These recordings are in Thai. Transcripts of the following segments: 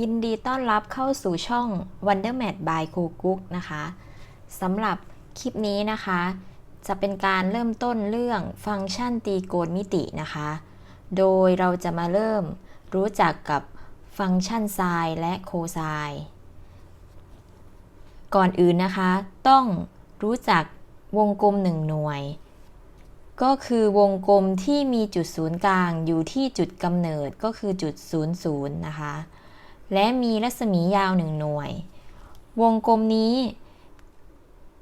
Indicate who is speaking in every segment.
Speaker 1: ยินดีต้อนรับเข้าสู่ช่อง Wondermat by ครูกุ๊กนะคะสำหรับคลิปนี้นะคะ จะเป็นการเริ่มต้นเรื่องฟังก์ชันตีโกณมิตินะคะ โดยเราจะมาเริ่มรู้จักกับฟังก์ชันไซน์และโคไซน์ก่อนอื่นนะคะ ต้องรู้จักวงกลมหนึ่งหน่วย ก็คือวงกลมที่มีจุดศูนย์กลางอยู่ที่จุดกำเนิดก็คือจุด 00นะคะ และมีรัศมียาวหนึ่งหน่วย วงกลมนี้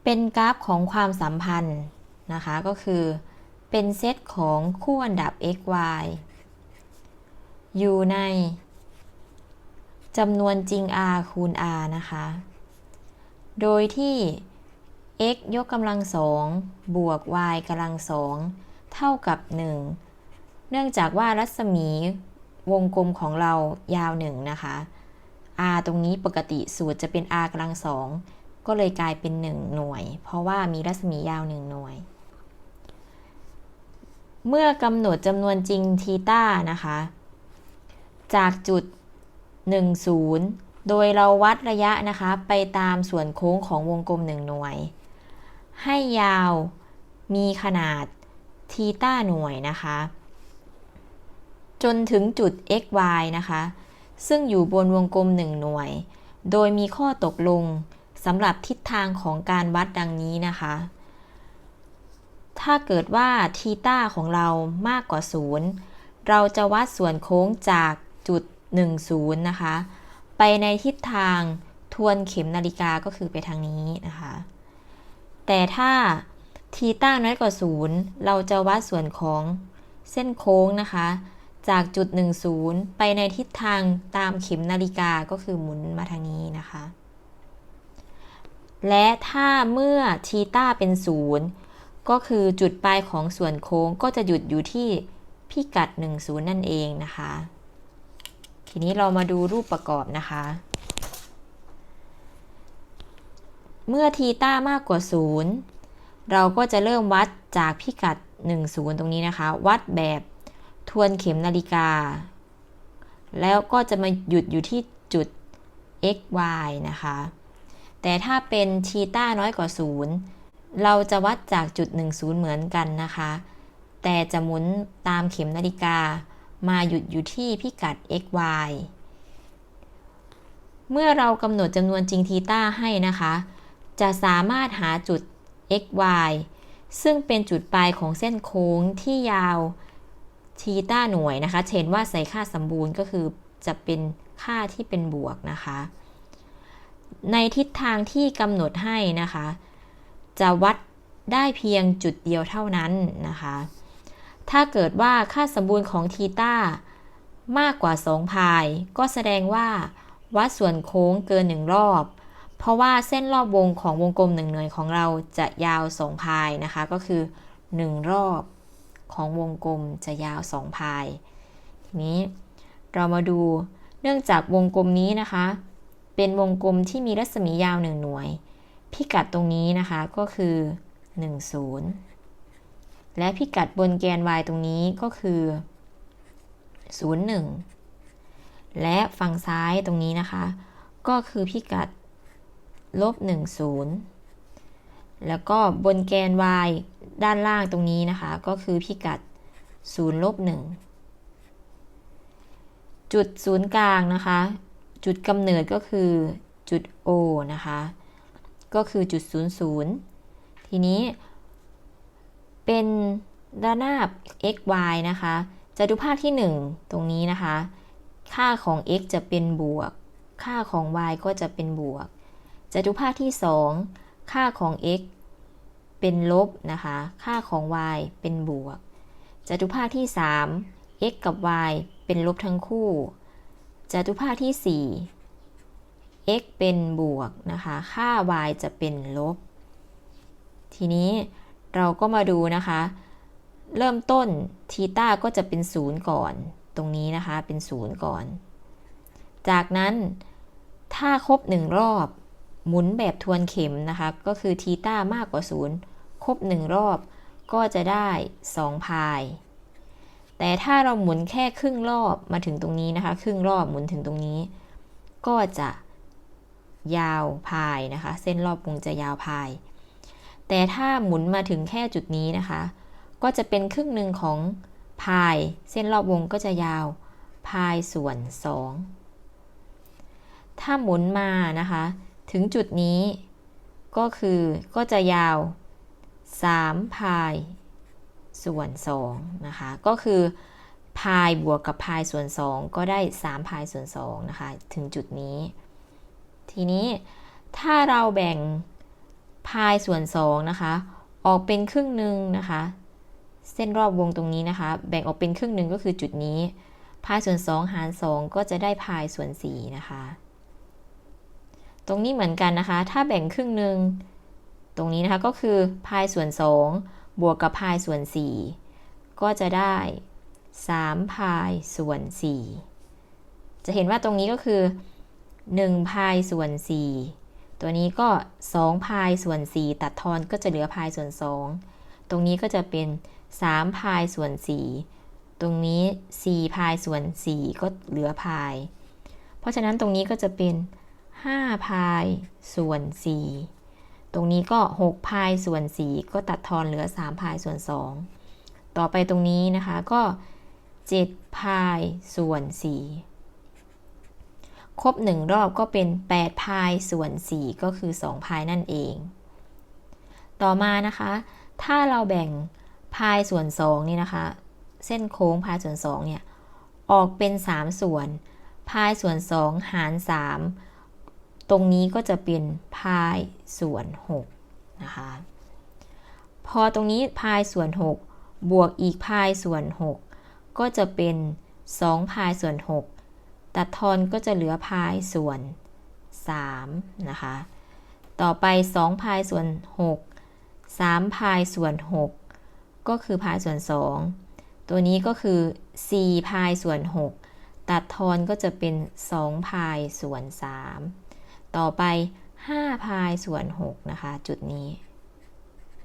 Speaker 1: เป็นกราฟของความสัมพันธ์นะคะ ก็คือ เป็นเซตของคู่อันดับ x y อยู่ในจำนวนจริง r คูณ r นะคะ โดยที่ x ยกกำลังสองบวก y กำลังสองเท่ากับ 1 เนื่องจากว่ารัศมีวงกลมของเรายาว 1 นะคะ r ตรงนี้ปกติสูตรจะเป็น r กำลังสองก็เลยกลายเป็น 1 หน่วย เพราะว่ามีรัศมียาว 1 หน่วย เมื่อกำหนดจำนวนจริงทีต้านะคะ จากจุด 10 โดยเราวัดระยะนะคะ ไปตามส่วนโค้งของวงกลม 1 หน่วย ให้ยาวมีขนาดทีต้าหน่วยนะคะ จนถึงจุด xy นะคะ ซึ่งอยู่บนวงกลม1หน่วย โดยมีข้อตกลงสำหรับทิศทางของการวัดดังนี้นะคะ ถ้าเกิดว่าทีต้าของเรามากกว่า 0 เราจะวัดส่วนโค้งจากจุด 10 นะคะ ไปในทิศทางทวนเข็มนาฬิกาก็คือไปทางนี้นะคะ แต่ถ้าทีต้าน้อยกว่า 0 เราจะวัดส่วนของเส้นโค้งนะคะ จากจุด 10 ไปในทิศทางตามเข็มนาฬิกาก็คือหมุนมาทางนี้นะคะ และถ้าเมื่อทีต้าเป็น 0 ก็คือจุดปลายของส่วนโค้งก็จะหยุดอยู่ที่พิกัด 10 นั่นเองนะคะ ทีนี้เรามาดูรูปประกอบนะคะ เมื่อทีต้ามากกว่า 0 เราก็จะเริ่มวัดจากพิกัด 10 ตรงนี้นะคะ วัดแบบ ทวนเข็มนาฬิกา แล้วก็จะมาหยุดอยู่ที่จุด x y นะคะ แต่ถ้าเป็นทีต้าน้อยกว่า 0 เราจะวัดจากจุด 10 เหมือนกันนะคะ แต่จะหมุนตามเข็มนาฬิกา มาหยุดอยู่ที่พิกัด x y เมื่อเรากำหนดจำนวนจริงทีต้าให้นะคะ จะสามารถหาจุด x y ซึ่งเป็นจุดปลายของเส้นโค้งที่ยาว ทีต้าหน่วยนะคะเห็นว่าใส่ค่าสมบูรณ์ก็คือจะเป็นค่าที่เป็นบวกนะคะ ในทิศทางที่กำหนดให้นะคะ จะวัดได้เพียงจุดเดียวเท่านั้นนะคะ ถ้าเกิดว่าค่าสมบูรณ์ของทีต้ามากกว่า 2 พาย ก็แสดงว่าวัดส่วนโค้งเกิน 1 รอบ เพราะว่าเส้นรอบวงของวงกลมหนึ่งหน่วยของเราจะยาว 2 พายนะคะ ก็คือ 1 รอบ ของวงกลมจะยาว2พาย ทีนี้เรามาดูเนื่องจากวงกลมนี้นะคะ เป็นวงกลมที่มีรัศมียาว1หน่วย พิกัดตรงนี้นะคะก็คือ 10 และพิกัดบนแกน y ตรงนี้ก็คือ 01 และฝั่งซ้ายตรงนี้นะคะ ก็คือพิกัดลบ 10 แล้วก็บนแกน y ด้านล่างตรงนี้นะคะ ก็คือพิกัด0ลบ1จุดศูนย์กลางนะคะ จุดกำเนิดก็คือจุด O นะคะ ก็คือจุด 00 ทีนี้ เป็นด้านหน้า x y นะคะจะดูภาพที่ 1 ตรงนี้นะคะ ค่าของ x จะเป็นบวก ค่าของ y ก็จะเป็นบวกจะดูภาพที่ 2 ค่าของ x เป็นลบนะคะ ค่าของ y เป็นบวกจตุภาคที่ 3 x กับ y เป็นลบทั้งคู่จตุภาคที่ 4 x เป็นบวกนะคะ ค่า y จะเป็นลบ ทีนี้เราก็มาดูนะคะ เริ่มต้นทีต้าก็จะเป็น 0 ก่อน ตรงนี้นะคะเป็น 0 ก่อน จากนั้นถ้าครบ 1 รอบ หมุนแบบทวนเข็มนะคะ ก็คือทีต้ามากกว่า 0 ครบ 1 รอบก็จะได้ 2 พาย แต่ถ้าเราหมุนแค่ครึ่งรอบมาถึงตรงนี้นะคะ ครึ่งรอบหมุนถึงตรงนี้ ก็จะยาวพายนะคะ เส้นรอบวงจะยาวพาย แต่ถ้าหมุนมาถึงแค่จุดนี้นะคะ ก็จะเป็นครึ่งหนึ่งของพาย เส้นรอบวงก็จะยาวพายส่วน 2 ถ้าหมุนมานะคะ ถึงจุดนี้ ก็คือก็จะยาว 3 พายส่วน 2 นะคะ ก็คือพายบวกกับพายส่วน 2 ก็ได้ 3 พายส่วน 2 นะคะ ถึงจุดนี้ ทีนี้ถ้าเราแบ่งพายส่วน 2 นะคะ ออกเป็นครึ่งหนึ่งนะคะ เส้นรอบวงตรงนี้นะคะ แบ่งออกเป็นครึ่งหนึ่งก็คือจุดนี้ พายส่วน 2 หาร 2 ก็จะได้พายส่วน 4 นะคะ ตรงนี้เหมือนกันนะคะ ถ้าแบ่งครึ่งหนึ่งตรงนี้นะคะก็คือพายส่วน 2 บวกกับพายส่วน 4 ก็จะได้3พายส่วน 4 จะเห็นว่าตรงนี้ก็คือ1พายส่วน 4 ตัวนี้ก็2พายส่วน 4 ตัดทอนก็จะเหลือพายส่วน 2 ตรงนี้ก็จะเป็น3พายส่วน 4 ตรงนี้4พายส่วน 4 ก็เหลือพาย เพราะฉะนั้นตรงนี้ก็จะเป็น 5พายส่วน 4 ตรงนี้ก็ 6พายส่วน 4 ก็ตัดทอนเหลือ 3พายส่วน 2 ต่อไปตรงนี้นะคะก็ 7พายส่วน 4 ครบ 1 รอบก็เป็น 8พายส่วน 4 ก็คือ 2 พายนั่นเอง ต่อมานะคะ ถ้าเราแบ่งพายส่วน 2 นี่นะคะ เส้นโค้งพายส่วน 2 เนี่ย ออกเป็น 3 ส่วน พายส่วน 2 หาร 3 ตรงนี้ก็จะเป็นพายส่วน6นะคะ พอตรงนี้พายส่วน 6 บวกอีกพายส่วน 6 ก็จะเป็น2พายส่วน 6 ตัดทอนก็จะเหลือพายส่วน3นะคะ ต่อไป2พายส่วน 6 3พายส่วน 6 ก็คือพายส่วน 2 ตัวนี้ก็คือ4พายส่วน 6 ตัดทอนก็จะเป็น2พายส่วน 3 ต่อไป 5 พายส่วน 6 นะคะ จุดนี้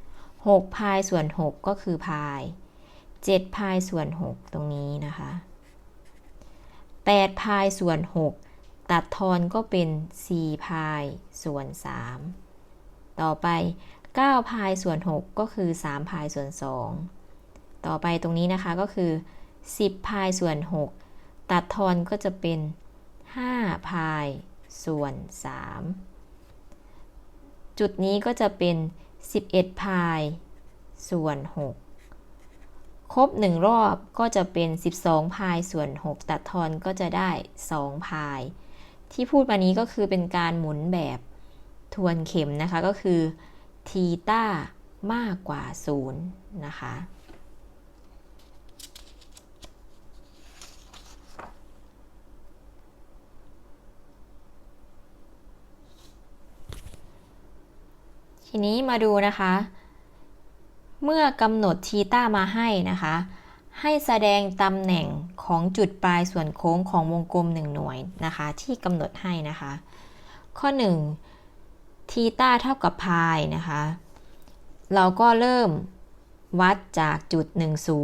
Speaker 1: 6 พายส่วน 6 ก็คือพาย 7 พายส่วน 6 ตรงนี้นะคะ 8 พายส่วน 6 ตัดทอนก็เป็น 4 พายส่วน 3 ต่อไป 9 พายส่วน 6 ก็คือ 3 พายส่วน 2 ต่อไปตรงนี้นะคะก็คือ 10 พายส่วน 6 ตัดทอนก็จะเป็น 5 พาย ส่วน 3 จุดนี้ก็จะเป็น 11พายส่วน 6 ครบ 1 รอบก็จะเป็น 12พายส่วน 6 ตัดทอนก็จะได้ 2พาย ที่พูดมานี้ก็คือเป็นการหมุนแบบทวนเข็มนะคะก็คือทีต้ามากกว่า 0 นะคะ ทีนี้มาดูนะคะ เมื่อกำหนดทีต้ามาให้นะคะ ให้แสดงตำแหน่งของจุดปลายส่วนโค้งของวงกลม1หน่วยนะคะ ที่กำหนดให้นะคะ ข้อ1ทีต้าเท่ากับพายนะคะ เราก็เริ่มวัดจากจุด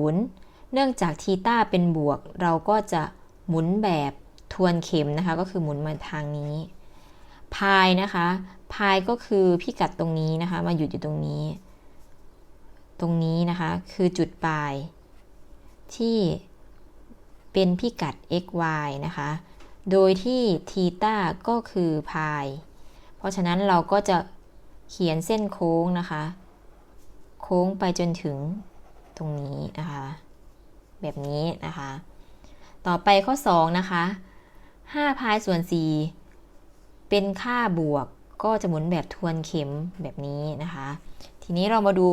Speaker 1: 10 เนื่องจากทีต้าเป็นบวก เราก็จะหมุนแบบทวนเข็มนะคะ ก็คือหมุนมาทางนี้พายนะคะ พายก็คือพิกัดตรงนี้นะคะ มาหยุดอยู่ตรงนี้ ตรงนี้นะคะ คือจุดปลาย ที่เป็นพิกัด x y นะคะ โดยที่ทีต้าก็คือพาย เพราะฉะนั้นเราก็จะเขียนเส้นโค้งนะคะ โค้งไปจนถึงตรงนี้นะคะ แบบนี้นะคะ ต่อไปข้อ 2 นะคะ5พายส่วน 4 เป็นค่าบวก ก็จะหมุนแบบทวนเข็มแบบนี้นะคะ ทีนี้เรามาดู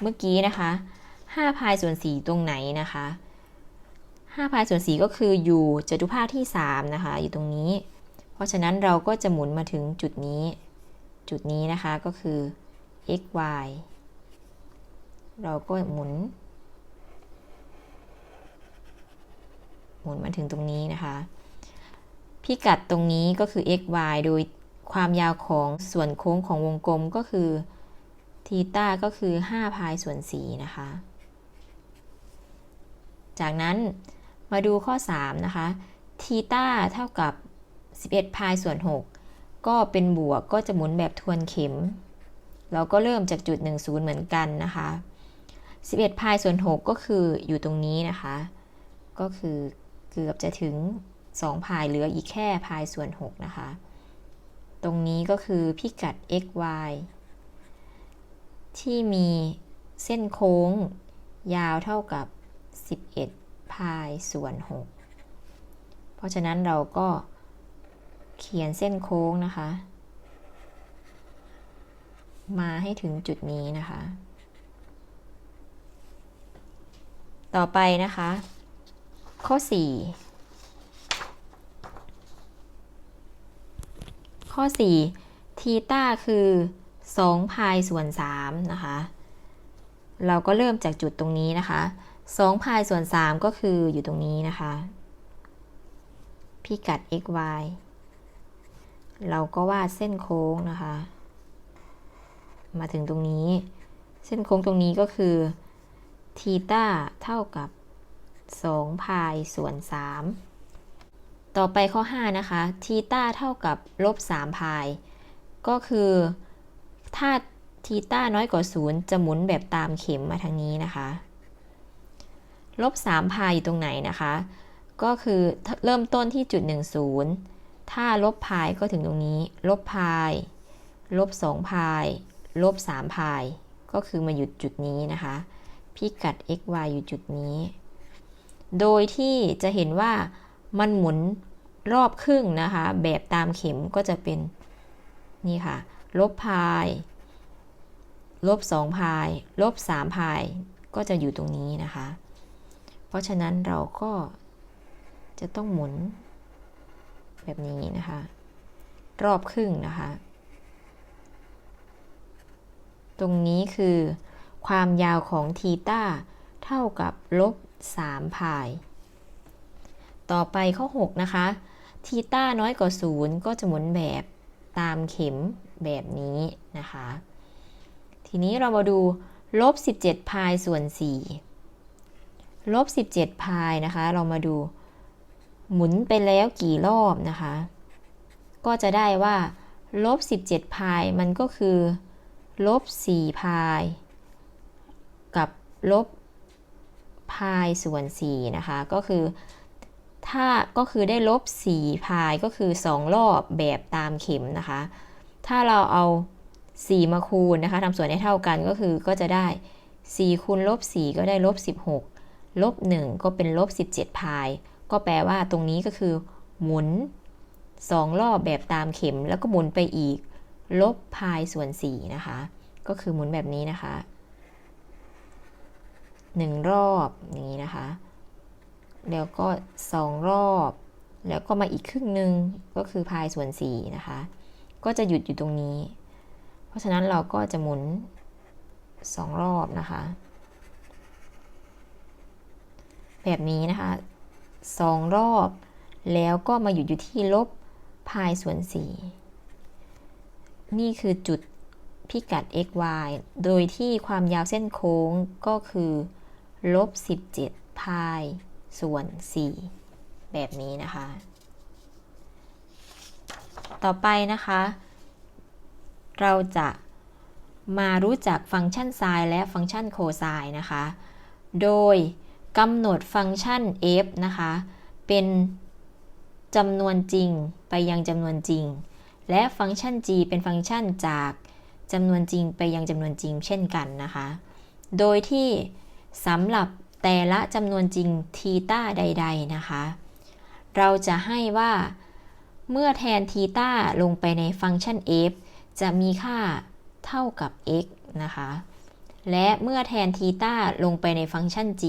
Speaker 1: เมื่อกี้นะคะ5พายส่วน4ตรงไหนนะคะ5พายส่วน4ก็คืออยู่จตุภาคที่3นะคะ อยู่ตรงนี้ เพราะฉะนั้นเราก็จะหมุนมาถึงจุดนี้ จุดนี้นะคะก็คือ x y เราก็หมุน หมุนมาถึงตรงนี้นะคะ พิกัดตรงนี้ก็คือ x y โดย ความยาวของส่วนโค้งของวงกลมก็คือทีต้าก็คือ5พายส่วน4นะคะ จากนั้นมาดูข้อ 3 นะคะทีต้าเท่ากับ 11พายส่วน 6 ก็เป็นบวกก็จะหมุนแบบทวนเข็ม เราก็เริ่มจากจุด 10 เหมือนกันนะคะ 11พายส่วน 6 ก็คืออยู่ตรงนี้นะคะ ก็คือเกือบจะถึง 2 พายเหลืออีกแค่พายส่วน 6 นะคะ ตรงนี้ก็คือพิกัด x y ที่มีเส้นโค้งยาวเท่ากับ 11 พายส่วน 6 เพราะฉะนั้นเราก็เขียนเส้นโค้งนะคะ มาให้ถึงจุดนี้นะคะ ต่อไปนะคะ ข้อ 4 ข้อ4ทีต้าคือ2พายส่วน3นะคะ เราก็เริ่มจากจุดตรงนี้นะคะ2พายส่วน 3 ก็คืออยู่ตรงนี้นะคะ พิกัด x y เราก็วาดเส้นโค้งนะคะ มาถึงตรงนี้ เส้นโค้งตรงนี้ก็คือทีต้าเท่ากับ2พายส่วน 3 ต่อไปข้อ 5 นะคะทีต้าเท่ากับลบ3พาย ก็คือถ้าทีต้าน้อยกว่า 0 จะหมุนแบบตามเข็มมาทางนี้นะคะ ลบ3พายอยู่ตรงไหนนะคะ ก็คือเริ่มต้นที่จุด 10 ถ้าลบพายก็ถึงตรงนี้ ลบพาย ลบ2พาย ลบ3พาย ก็คือมาหยุดจุดนี้นะคะ พิกัด x y อยู่จุดนี้ โดยที่จะเห็นว่า มันหมุนรอบครึ่งนะคะ แบบตามเข็มก็จะเป็นนี่ค่ะ ลบพาย ลบ2พาย ลบ3พาย ก็จะอยู่ตรงนี้นะคะ เพราะฉะนั้นเราก็จะต้องหมุน แบบนี้นะคะ รอบครึ่งนะคะ ตรงนี้คือความยาวของทีต้าเท่ากับลบ3พาย ต่อไปข้อ 6 นะคะทีต้าน้อยกว่า 0 ก็จะหมุนแบบตามเข็มแบบนี้นะคะ ทีนี้เรามาดูลบ 17 พายส่วน 4 ลบ 17 พายนะคะ เรามาดูหมุนไปแล้วกี่รอบนะคะ ก็จะได้ว่าลบ 17 พายมันก็คือลบ 4 พาย กับลบพายส่วน 4 นะคะ ก็คือ ถ้าก็คือได้ลบ 4 พายก็คือ 2 รอบแบบตามเข็มนะคะ ถ้าเราเอา 4 มาคูณนะคะทำส่วนให้เท่ากันก็คือก็จะได้ 4 คูณลบ 4 ก็ได้ลบ 16 ลบ 1 ก็เป็นลบ 17 พาย ก็แปลว่าตรงนี้ก็คือ หมุน 2 รอบแบบตามเข็มแล้วก็หมุนไปอีก ลบพายส่วน 4 นะคะ ก็คือหมุนแบบนี้นะคะ 1 รอบอย่างนี้นะคะ แล้วก็ 2 รอบ แล้วก็มาอีกครึ่งหนึ่งก็คือพายส่วน4นะคะ ก็จะหยุดอยู่ตรงนี้ เพราะฉะนั้นเราก็จะหมุน 2 รอบนะคะ แบบนี้นะคะ 2 รอบ แล้วก็มาหยุดอยู่ที่ลบพายส่วน 4 นี่คือจุดพิกัด x y โดยที่ความยาวเส้นโค้งก็คือลบ 17 พาย ส่วน 4 แบบนี้นะคะ ต่อไปนะคะ เราจะมารู้จักฟังก์ชันไซน์และฟังก์ชันโคไซน์นะคะ โดยกำหนดฟังก์ชัน f นะคะ เป็นจำนวนจริงไปยังจำนวนจริง และฟังก์ชัน g เป็นฟังก์ชันจากจำนวนจริงไปยังจำนวนจริงเช่นกันนะคะ โดยที่สำหรับ แต่ละจำนวนจริงทีต้าใด ๆ นะคะ เราจะให้ว่าเมื่อแทนทีต้าลงไปในฟังก์ชัน f จะมีค่าเท่ากับ x นะคะ และเมื่อแทนทีต้าลงไปในฟังก์ชัน g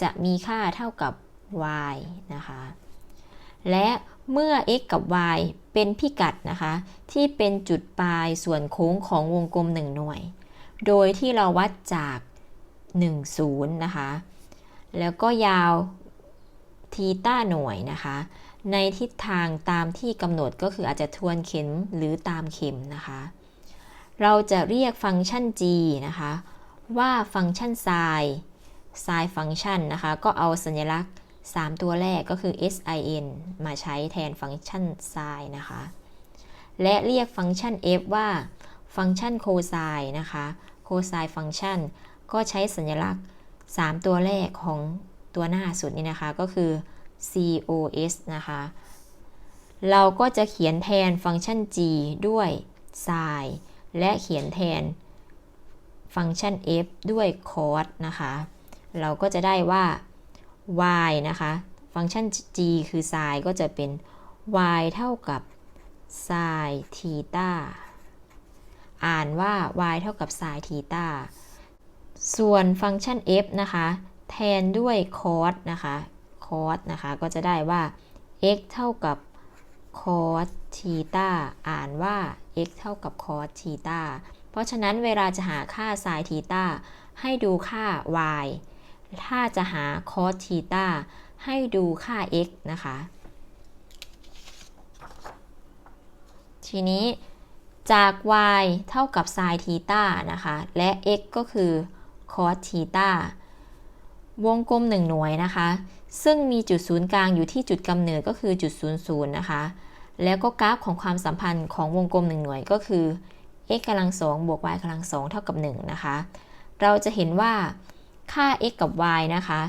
Speaker 1: จะมีค่าเท่ากับ y นะคะ และเมื่อ x กับ y เป็นพิกัดนะคะ ที่เป็นจุดปลายส่วนโค้งของวงกลม 1 หน่วย โดยที่เราวัดจาก 1 0 นะคะ แล้วก็ยาวทีต้าหน่วยนะคะ ในทิศทางตามที่กำหนดก็คืออาจจะทวนเข็มหรือตามเข็มนะคะ เราจะเรียกฟังก์ชัน g นะคะ ว่าฟังก์ชัน sin sin ฟังก์ชันนะคะ ก็เอาสัญลักษณ์ 3 ตัวแรกก็คือ sin มาใช้แทนฟังก์ชัน sin นะคะ และเรียกฟังก์ชัน f ว่าฟังก์ชัน cosine นะคะ cosine ฟังก์ชันก็ใช้สัญลักษณ์ 3 ตัวแรกของตัวหน้าสุดนี่นะคะก็คือ cos นะคะ เราก็จะเขียนแทนฟังก์ชัน g ด้วย sin และเขียนแทนฟังก์ชัน f ด้วย cos นะคะ เราก็จะได้ว่า y นะคะ ฟังก์ชัน g คือ sin ก็จะเป็น y เท่ากับ sin ทีตาอ่านว่า y เท่ากับ sin ทีตา ส่วนฟังก์ชัน f นะคะ แทนด้วย cos นะคะ cos นะคะ ก็จะได้ว่า x เท่ากับ cos ทีตาอ่านว่า x เท่ากับ cos ทีตาเพราะฉะนั้นเวลาจะหาค่า sin ทีตาให้ดูค่า y ถ้าจะหา cos ทีตาให้ดูค่า x นะคะ ทีนี้จาก y เท่ากับ sin ทีตานะคะ และ x ก็คือ cos ทีตาวงกลม 1 หน่วยนะคะ ซึ่งมีจุดศูนย์กลางอยู่ที่จุดกำเนิดก็คือจุด00นย์นะคะ แล้วก็กราฟของความสัมพันธ์ของวงกลม 1 หน่วยก็คือ x กำลัง2บวก y กำลัง2เท่ากับ 1 นะคะ เราจะเห็นว่าค่า x กับ y นะคะ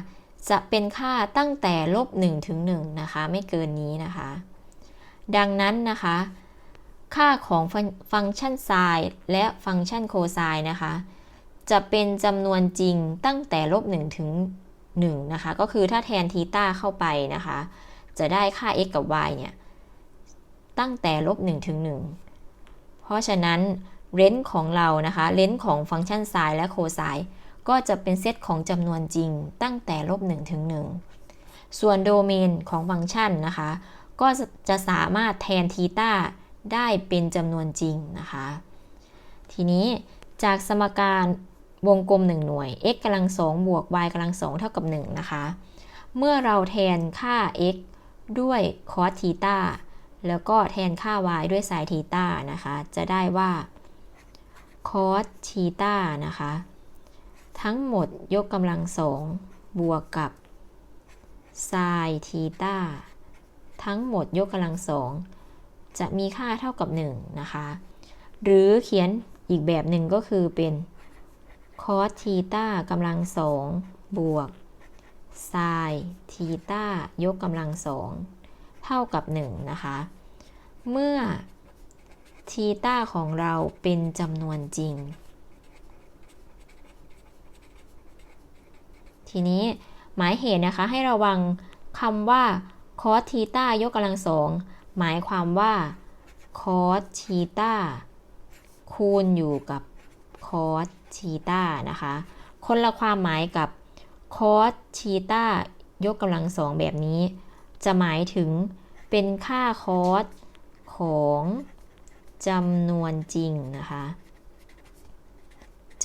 Speaker 1: จะเป็นค่าตั้งแต่ลบ1ถึง1นะคะ ไม่เกินนี้นะคะ ดังนั้นนะคะ ค่าของฟังก์ชันไซน์และฟังก์ชันโคไซน์นะคะ จะเป็นจำนวนจริงตั้งแต่ลบ1ถึง1นะคะ ก็คือถ้าแทนทีต้าเข้าไปนะคะ จะได้ค่า x กับ y เนี่ย ตั้งแต่ลบ1ถึง1เพราะฉะนั้นเลนส์ของเรานะคะ เลนส์ของฟังก์ชันไซน์และโคไซน์ก็จะเป็นเซตของจำนวนจริงตั้งแต่ลบ1ถึง1ส่วนโดเมนของฟังก์ชันนะคะ ก็จะสามารถแทนทีต้าได้เป็นจำนวนจริงนะคะ ทีนี้จากสมการ วงกลม 1 หน่วย x กำลัง2บวก y กำลัง2เท่ากับ 1 นะคะ เมื่อเราแทนค่า x ด้วย cos ทีตาแล้วก็แทนค่า y ด้วย sin ทีตานะคะ จะได้ว่า cos ทีตานะคะ ทั้งหมดยกกำลังสองบวกกับ sin ทีตาทั้งหมดยกกำลังสองจะมีค่าเท่ากับ 1 นะคะ หรือเขียนอีกแบบหนึ่งก็คือเป็น cos ทีตากำลังสองบวก sin ทีตายกกำลังสองเท่ากับ 1 นะคะ เมื่อทีต้าของเราเป็นจำนวนจริง ทีนี้หมายเหตุนะคะให้ระวังคำว่า cos ทีต้ายกกำลังสองหมายความว่า cos ทีต้าคูณอยู่กับ cos ทีต้านะคะ คนละความหมายกับ cos ทีต้ายกกำลังสองแบบนี้ จะหมายถึงเป็นค่า cos ของจำนวนจริงนะคะ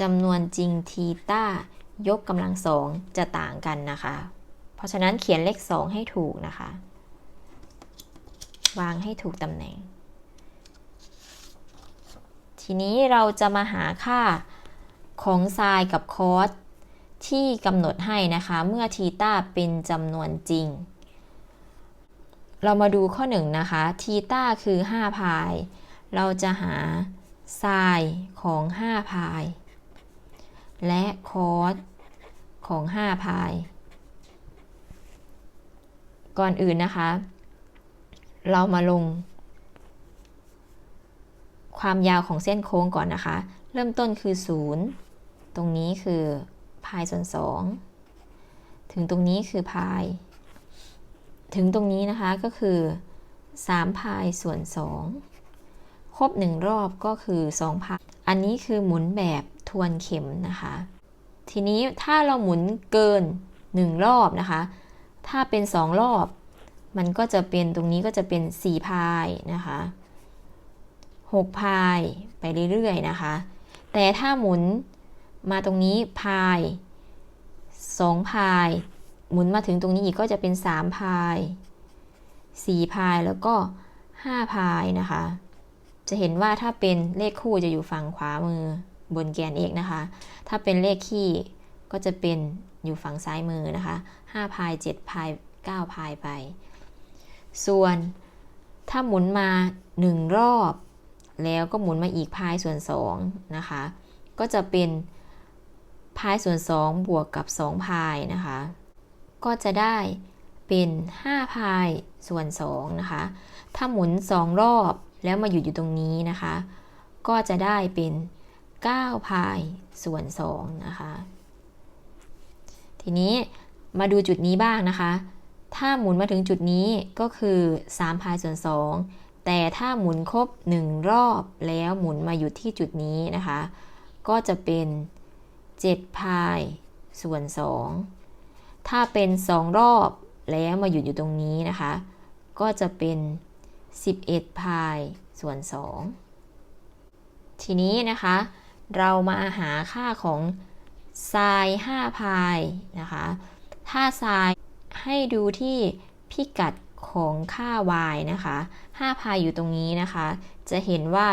Speaker 1: จำนวนจริงทีต้ายกกำลังสองจะต่างกันนะคะ เพราะฉะนั้นเขียนเลข2ให้ถูกนะคะ วางให้ถูกตำแหน่ง ทีนี้เราจะมาหาค่า ของไซน์กับคอสที่กำหนดให้นะคะ เมื่อทีต้าเป็นจำนวนจริง เรามาดูข้อ 1 นะคะทีต้าคือ 5 พาย เราจะหาไซน์ของ 5 พาย และคอสของ 5 พาย ก่อนอื่นนะคะ เรามาลง ความยาวของเส้นโค้งก่อนนะคะ เริ่มต้นคือ 0 ตรงนี้คือพายส่วน 2 ถึงตรงนี้คือพาย ถึงตรงนี้นะคะก็คือ 3 พายส่วน 2 ครบ 1 รอบก็คือ2พาย อันนี้คือหมุนแบบทวนเข็มนะคะ ทีนี้ถ้าเราหมุนเกิน 1 รอบนะคะ ถ้าเป็น 2 รอบ มันก็จะเป็นตรงนี้ก็จะเป็น 4 พายนะคะ6พายไปเรื่อยๆนะคะ แต่ถ้าหมุน มาตรงนี้พาย2พาย หมุนมาถึงตรงนี้อีกก็จะเป็น3พาย4พายแล้วก็5พายนะคะ จะเห็นว่าถ้าเป็นเลขคู่จะอยู่ฝั่งขวามือบนแกน x นะคะ ถ้าเป็นเลขคี่ก็จะเป็นอยู่ฝั่งซ้ายมือนะคะ5พาย7พาย9พายไป ส่วนถ้าหมุนมา 1 รอบ แล้วก็หมุนมาอีกพายส่วน2นะคะ ก็จะเป็น พายส่วน 2 บวกกับ 2 พายนะคะ ก็จะได้เป็น 5 พายส่วน 2 นะคะ ถ้าหมุน 2 รอบแล้วมาหยุดอยู่ตรงนี้นะคะ ก็จะได้เป็น 9 พายส่วน 2 นะคะ ทีนี้มาดูจุดนี้บ้างนะคะ ถ้าหมุนมาถึงจุดนี้ก็คือ 3 พายส่วน 2 แต่ถ้าหมุนครบ 1 รอบแล้วหมุนมาหยุดที่จุดนี้นะคะ ก็จะเป็น 7 พาย ส่วน 2 ถ้าเป็น 2 รอบแล้วมาหยุดอยู่ตรงนี้นะคะ ก็จะเป็น 11 พาย ส่วน 2 ทีนี้นะคะ เรามาหาค่าของไซน์5พายนะคะ ถ้าไซน์ให้ดูที่พิกัดของค่า y นะคะ 5 พายอยู่ตรงนี้นะคะ จะเห็นว่า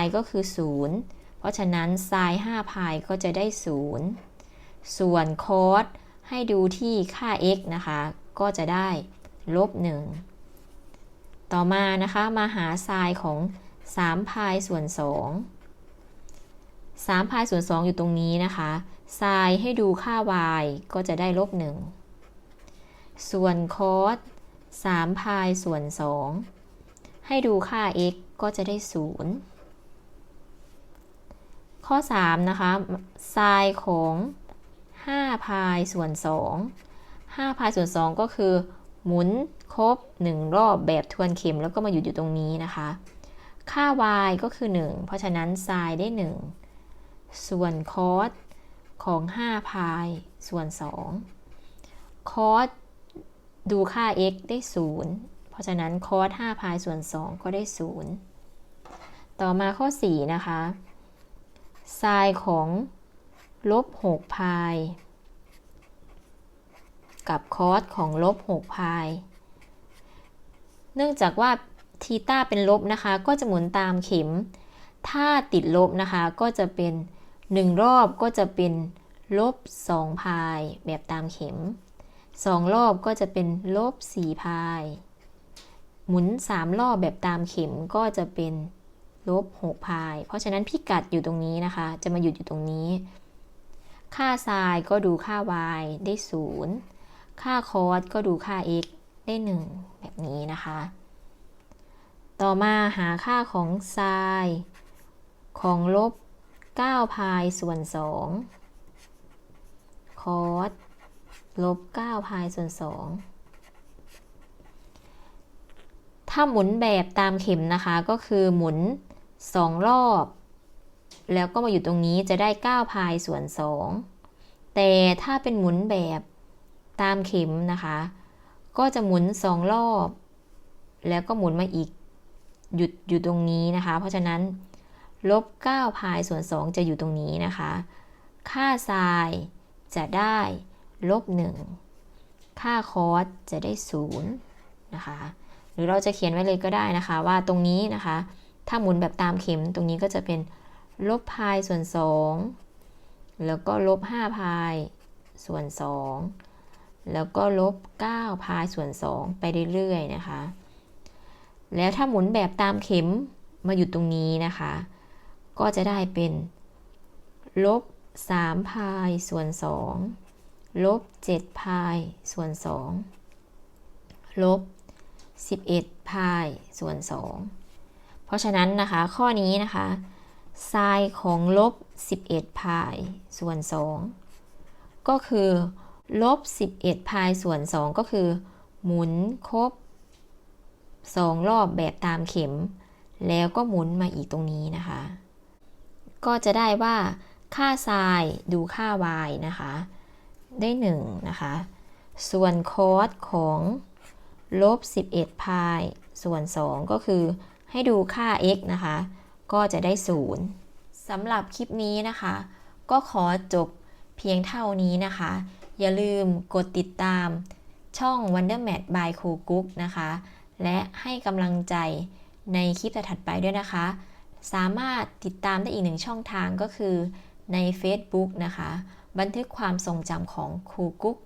Speaker 1: y ก็คือ 0 ราะฉะนั้นไซน์5พายก็จะได้ 0 ส่วนโคสให้ดูที่ค่า x นะคะ ก็จะได้ลบ 1 ต่อมานะคะ มาหาไซน์ของ3พายส่วน 2 3พายส่วน 2 อยู่ตรงนี้นะคะไซน์ให้ดูค่า y ก็จะได้ลบ 1 ส่วนโคส3พายส่วน 2 ให้ดูค่า x ก็จะได้ 0 ข้อ 3 นะคะ ไซน์ของ 5 พายส่วน 2 5 พายส่วน 2 ก็คือ หมุนครบ 1 รอบแบบทวนเข็มแล้วก็มาหยุดอยู่ตรงนี้นะคะ ค่า y ก็คือ 1 เพราะฉะนั้นไซน์ได้ 1 ส่วนคอสของ 5 พายส่วน 2 คอสดูค่า x ได้ 0 เพราะฉะนั้นคอส5พายส่วน 2 ก็ได้ 0 ต่อมาข้อ 4 นะคะ ไซน์ของลบ6พายกับคอสของลบ6พายเนื่องจากว่าทีต้าเป็นลบนะคะ ก็จะหมุนตามเข็ม ถ้าติดลบนะคะ ก็จะเป็น 1 รอบก็จะเป็นลบ2พายแบบตามเข็ม 2 รอบก็จะเป็นลบ4พาย หมุน 3 รอบแบบตามเข็มก็จะเป็น ลบ6พาย เพราะฉะนั้นพิกัดอยู่ตรงนี้นะคะ จะมาหยุดอยู่ตรงนี้ ค่าไซน์ก็ดูค่า y ได้ 0 ค่าคอสก็ดูค่า x ได้ 1 แบบนี้นะคะ ต่อมาหาค่าของไซน์ของลบ9พายส่วน2คอสลบ9พายส่วน 2ถ้าหมุนแบบตามเข็มนะคะก็คือหมุน 2 รอบ แล้วก็มาอยู่ตรงนี้จะได้ 9 พายส่วน 2 แต่ถ้าเป็นหมุนแบบตามเข็มนะคะ ก็จะหมุน 2 รอบ แล้วก็หมุนมาอีกหยุดอยู่ตรงนี้นะคะ เพราะฉะนั้นลบ 9 พายส่วน 2 จะอยู่ตรงนี้นะคะ ค่าไซน์จะได้ลบ 1 ค่าคอสจะได้ 0 นะคะ หรือเราจะเขียนไว้เลยก็ได้นะคะว่าตรงนี้นะคะ ถ้าหมุนแบบตามเข็มตรงนี้ก็จะเป็นลบพายส่วน 2 แล้วก็ลบ5พายส่วน 2 แล้วก็ลบ9พายส่วน 2 ไปเรื่อยๆนะคะ แล้วถ้าหมุนแบบตามเข็มมาอยู่ตรงนี้นะคะ ก็จะได้เป็นลบ3พายส่วน 2 ลบ7พายส่วน 2 ลบ11พายส่วน 2 ราะฉะนั้นนะคะข้อนี้นะคะไซน์ของลบ 11พายส่วน 2 ก็คือลบ 11พายส่วน 2 ก็คือ หมุนครบ 2 รอบแบบตามเข็ม แล้วก็หมุนมาอีกตรงนี้นะคะ ก็จะได้ว่าค่าไซน์ดูค่า y นะคะ ได้ 1 นะคะ ส่วนคอสของลบ 11พายส่วน 2 ก็คือ ให้ดูค่า x นะคะ ก็จะได้ 0สำหรับคลิปนี้นะคะ ก็ขอจบเพียงเท่านี้นะคะ อย่าลืมกดติดตามช่อง Wonder Mat by ครูกุ๊กนะคะ และให้กำลังใจในคลิปถัดไปด้วยนะคะ สามารถติดตามได้อีกหนึ่งช่องทางก็คือใน Facebook นะคะ บันทึกความทรงจำของครูกุ๊ก